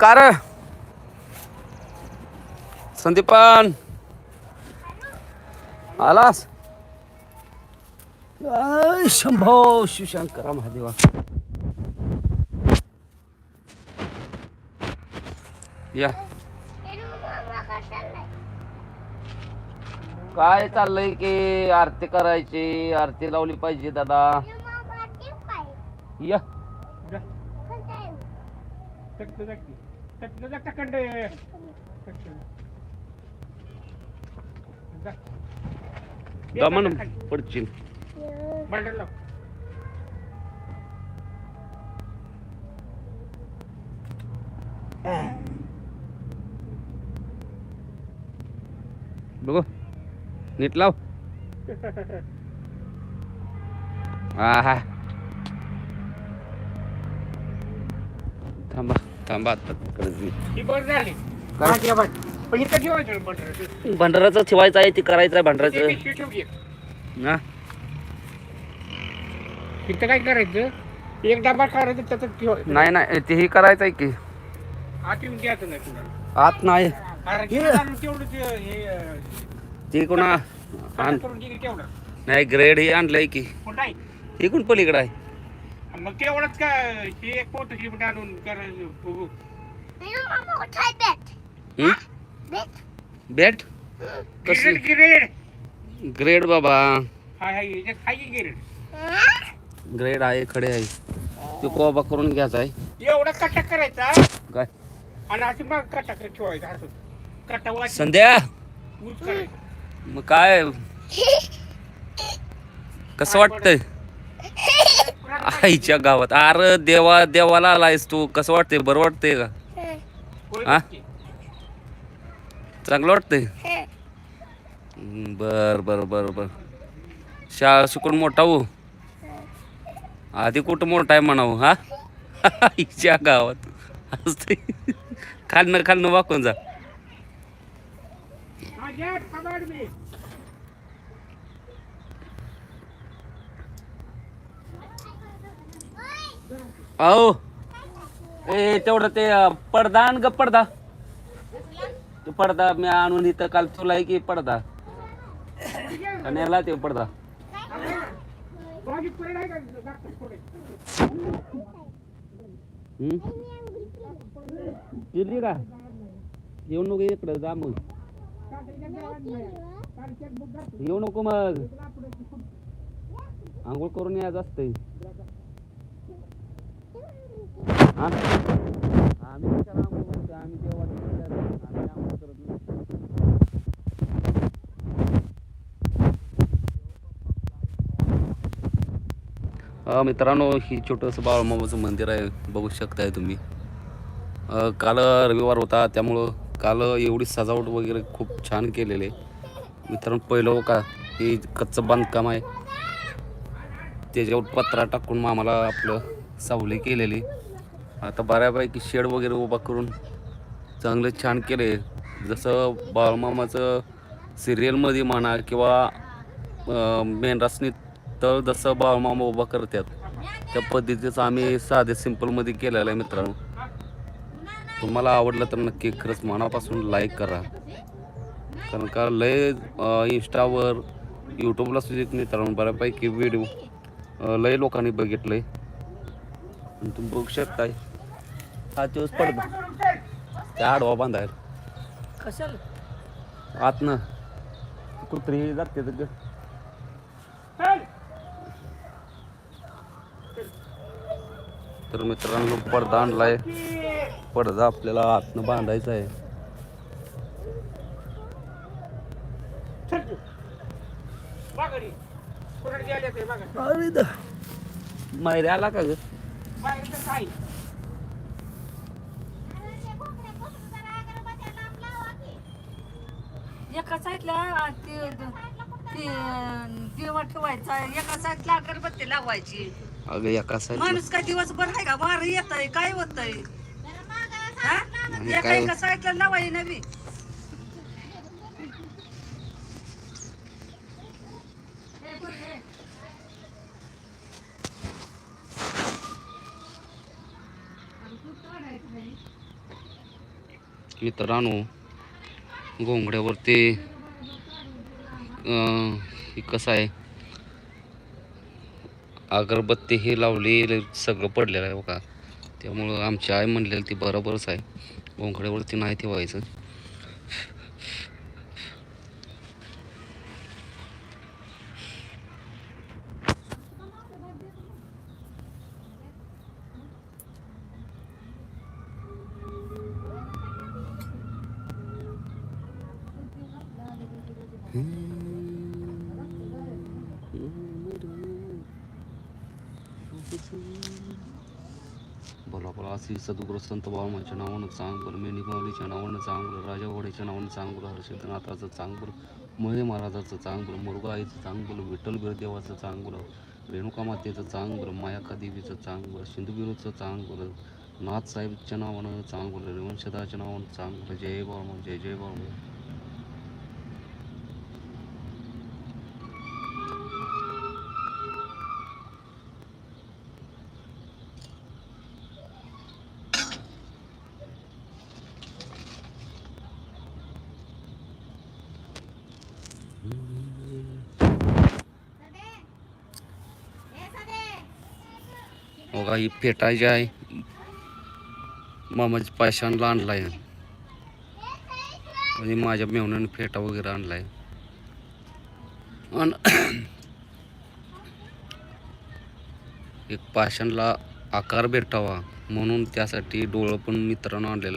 Car. Sandipan. आलास? शंभो शिवशंकरा महादेवा. या. काय चाललंय की आरती करायची? आरती लावली पाहिजे दादा. या. दमन पडशील बघू नीट लाव आहा थांबा थांबा आता. करत मी. ही बरं झाली. काय? हा, घ्या बाई. पण इथं ठेवायचं बंडर. भंडाराचं ठेवायचं आहे ते करायचं आहे ते भंडाराचं इथं काय करायचं? एक डबा त्याच्यात ठेवायचं नाही नाही तेही करायचं आहे की. आत येऊन द्यायचं नाही आत तेवढं ते हे अं, ते कोणा आण. करून नाही ग्रेड हे आणलंय की. कोण नाही हे कोण पलीकडे आहे? मग तेवढंच का हे एक पोट शिमट आणून करायचं बघू. हं? बॅट गिरेड कसली गिरेड ग्रेड. बाबा. हाय हाय याच्यात की गिरेड. ग्रेड आहे खडे आहे. ते कोबा करून घ्यायचा आहे. एवढा कटा करायचा? काय? आणि असं मग कटा कर ठेवायचा असं. संध्या! ऊस करायचं. मग काय? कसं वाटतंय? आईच्या गावात. अरे देवा देवाला आलायस तू. कसं वाटते बरं वाटतंय का? हा? चांगलं वाटतंय? बर बर बर बर. शाळा शिकून मोठा हो. आधी कुठं मोठा आहे म्हणावं हा? आईच्या गावात. असते खालनं खालनं वाकून जा हा, घ्या, खबर मी. अहो. ए तेवढं ते अं, पडदा आण ग पडदा. ते पडदा मी आणून इथं काल तुला आहे की पडदा. आणि याला ते पडदा. का? हम्म? गेली का? येऊ नको इकडं जा मग. येऊ नको मग. आंघोळ करून यायचं असतंय आम्ही आम्ही आम्ही करत नाही. मित्रांनो ही छोटंसं बाळमामाचं मंदिर आहे. बघू शकताय तुम्ही. काल रविवार होता त्यामुळं काल एवढी सजावट वगैरे खूप छान केलेली आहे. मित्रांनो पहिलं का हे कच्चं बांधकाम आहे. त्याच्यावर पत्रा टाकून आम्हाला आपलं सावली केलेली. आता बऱ्यापैकी शेड वगैरे उभा करून चांगलं छान केले. जसं बाळमामाचं सिरियलमध्ये म्हणा किंवा मेन तर जसं बाळमामा उभा करतात त्या पद्धतीचं आम्ही साधे सिम्पलमध्ये केलेलं आहे मित्रांनो. तुम्हाला आवडलं तर नक्की खरंच मनापासून लाईक करा. कारण का लय इंस्टावर यूट्यूबला सुद्धा मित्रांनो बऱ्यापैकी व्हिडिओ लय लोकांनी बघितलं आणि तुम्ही बघू शकताय. हा दिवस पडदा त्या आडवा बांधायला. कशाला? आतनं. कुत्री जाते तर. तर मित्रांनो पडदा आणलाय. पडदा आपल्याला आतनं बांधायचा आहे. अरे द. मायरे आला का ग बाहेर तर काय? एका साईडला ते ते दिवा ठेवायचा एका साईडला अगरबत्ती लावायची. अगं एका साईड माणूस काय दिवसभर आहे का? वार येत आहे काय होत आहे नाही, एका एका साईडला लावायची नवी. मित्रांनो घोंगड्यावरती कसं आहे? अगरबत्ती हे लावली सगळं पडलेलं आहे बघा. त्यामुळं आमची आई म्हणलेली ती बरोबरच आहे. घोंगड्यावरती नाही ठेवायचं. बोला बोला असे सदुग्र संत बाळमाच्या नावानं चांगलं बरं मेनी नावानं चांगलं बरं नावानं चांगलं बरं हर्षदनाथाचं चांग बरं मळे महाराजाचं चांग बरं मुरगा आईचं चांग बरं विठ्ठल बिरदेवाचं चांग बरं रेणुका मातेचं चांग बरं मायाका देवीचं चांग बरं सिंधुबिरूचं चांग बरं नाथ साहेबच्या नावानं चांग बरं रेवंशदाच्या नावानं चांग बरं जय बाळमा जय जय बाळमा बघा ही फेटा जी आहे मामाच्या पाशांना आणलाय. म्हणजे माझ्या मेहण्याने फेटा वगैरे आणलाय. आणि एक पाषाणला आकार भेटावा म्हणून त्यासाठी डोळं पण मित्रांनो आणलेलं आहे.